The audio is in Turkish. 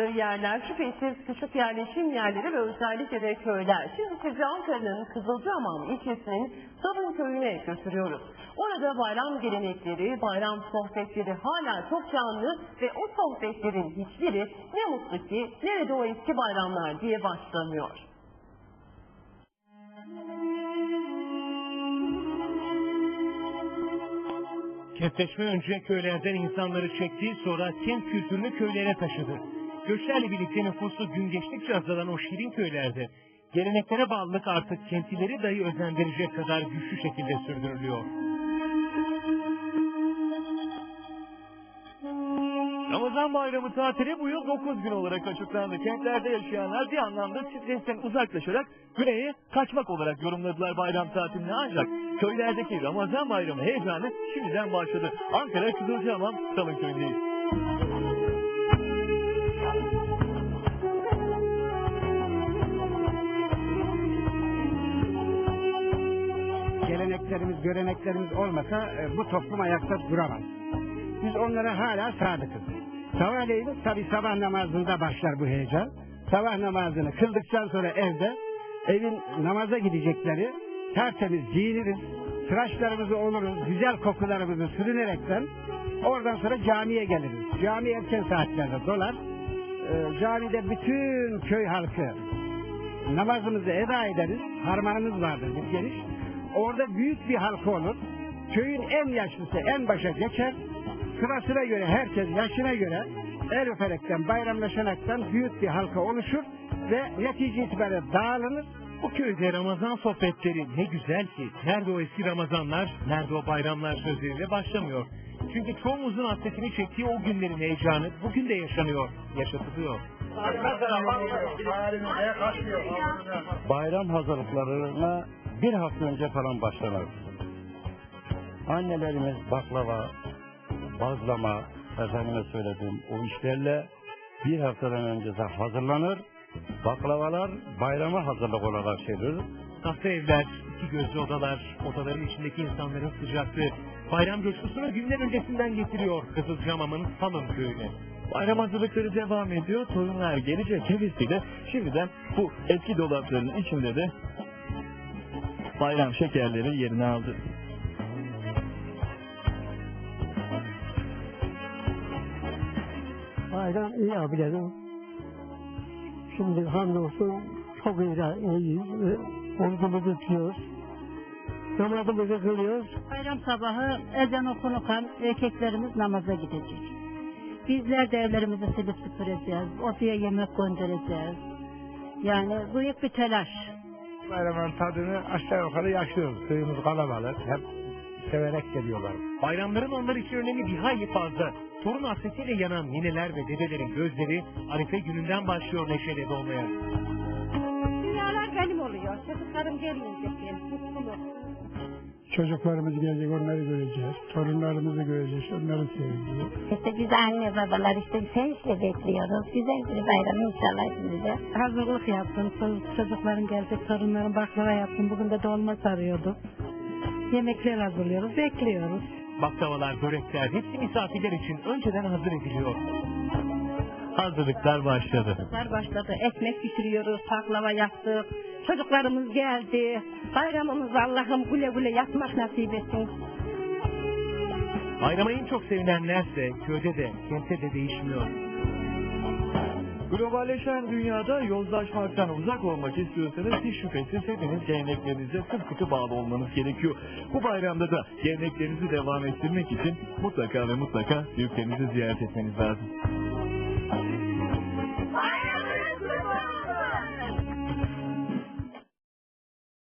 yaşandığı yerler şüphesiz küçük yerleşim yerleri ve özellikle de köyler. Şimdi sizi Ankara'nın Kızılcahamam ilçesinin Sabun köyüne götürüyoruz. Orada bayram gelenekleri, bayram sohbetleri hala çok canlı ve o sohbetlerin hiçbiri ne mutlu ki nerede o eski bayramlar diye başlamıyor. Kentleşme önce köylerden insanları çekti, sonra kent kültürünü köylere taşıdı. Göçlerle birlikte nüfusu gün geçtikçe azalan o şirin köylerde, geleneklere bağlılık artık kentlileri dahi özendirecek kadar güçlü şekilde sürdürülüyor. Ramazan bayramı tatili bu yıl 9 gün olarak açıklandı. Kentlerde yaşayanlar bir anlamda stresten uzaklaşarak güneye kaçmak olarak yorumladılar bayram tatilini ancak köylerdeki Ramazan bayramı heyecanı şimdiden başladı. Ankara Kızılcahamam Salın köyündeyiz. Geleneklerimiz, göreneklerimiz olmasa e, bu toplum ayakta duramaz. Biz onlara hala sadıkız. Sabahleyin tabi sabah namazında başlar bu heyecan. Sabah namazını kıldıktan sonra evde evin namaza gidecekleri tertemiz giyiniriz. Tıraşlarımızı oluruz, güzel kokularımızı sürünerekten oradan sonra camiye geliriz. Cami erken saatlerde dolar. E, camide bütün köy halkı namazımızı eda ederiz. Harmanımız vardır bir geniş. Orada büyük bir halka olur. Köyün en yaşlısı en başa geçer. Sırasına göre herkes yaşına göre el öperekten bayramlaşanaktan büyük bir halka oluşur ve netice itibariyle dağılınır. Bu köyde Ramazan sohbetleri ne güzel ki nerede o eski Ramazanlar, nerede o bayramlar sözleriyle başlamıyor. Çünkü çoğumuzun hasretini çektiği o günlerin heyecanı bugün de yaşanıyor, yaşatılıyor. bayram hazırlıklarına bir hafta önce falan başlanır. Annelerimiz baklava, bazlama, efendime söylediğim o işlerle bir haftadan önce hazırlanır. Baklavalar bayrama hazırlık olarak şeydir. Tahta evler, iki gözlü odalar, odaların içindeki insanların sıcaklığı, bayram coşkusunu günler öncesinden getiriyor Kızılcahamam'ın Salın köyüne. Bayram hazırlıkları devam ediyor. Torunlar gelecek hevesiyle şimdiden bu eski dolapların içinde de bayram şekerleri yerini aldı. Bayram iyi abilerim. Şimdi hamdolsun çok iyi, iyiyiz. Orucumuzu tutuyoruz. Namazımızı kılıyoruz. Bayram sabahı ezan okunurken erkeklerimiz namaza gidecek. Bizler de evlerimizi silip süpüreceğiz. Odaya yemek göndereceğiz. Yani büyük bir telaş. Bayramın tadını aşağı yukarı yaşıyoruz. Köyümüz kalabalık. Hep severek geliyorlar. Bayramların onlar için önemi bir hayli fazla. Torun hasretiyle yanan nineler ve dedelerin gözleri Arife gününden başlıyor neşeyle dolmaya. Dünyalar benim oluyor. Çocuklarım gelmeyecek benim. Mutluluk. Çocuklarımız gelecek, onları göreceğiz. Torunlarımızı göreceğiz, onları seveceğiz. İşte biz anne babalar işte sevinçle bekliyoruz. Güzel bir bayram inşallah şimdi de. Hazırlık yaptım. Çocuk- Çocukların gelecek, torunların baklava yaptım. Bugün de dolma sarıyorduk. Yemekler hazırlıyoruz, bekliyoruz. Baklavalar, börekler hepsi misafirler için önceden hazır ediliyor. Hazırlıklar başladı. Çocuklar başladı. Ekmek pişiriyoruz, baklava yaptık. Çocuklarımız geldi. Bayramımız Allah'ım güle güle yapmak nasip etsin. Bayrama en çok sevinenlerse köyde de kentte de değişmiyor. Globalleşen dünyada yozlaşmaktan uzak olmak istiyorsanız hiç şüphesiz hepiniz geleneklerinize sımsıkı bağlı olmanız gerekiyor. Bu bayramda da geleneklerinizi devam ettirmek için mutlaka ve mutlaka büyüklerinizi ziyaret etmeniz lazım.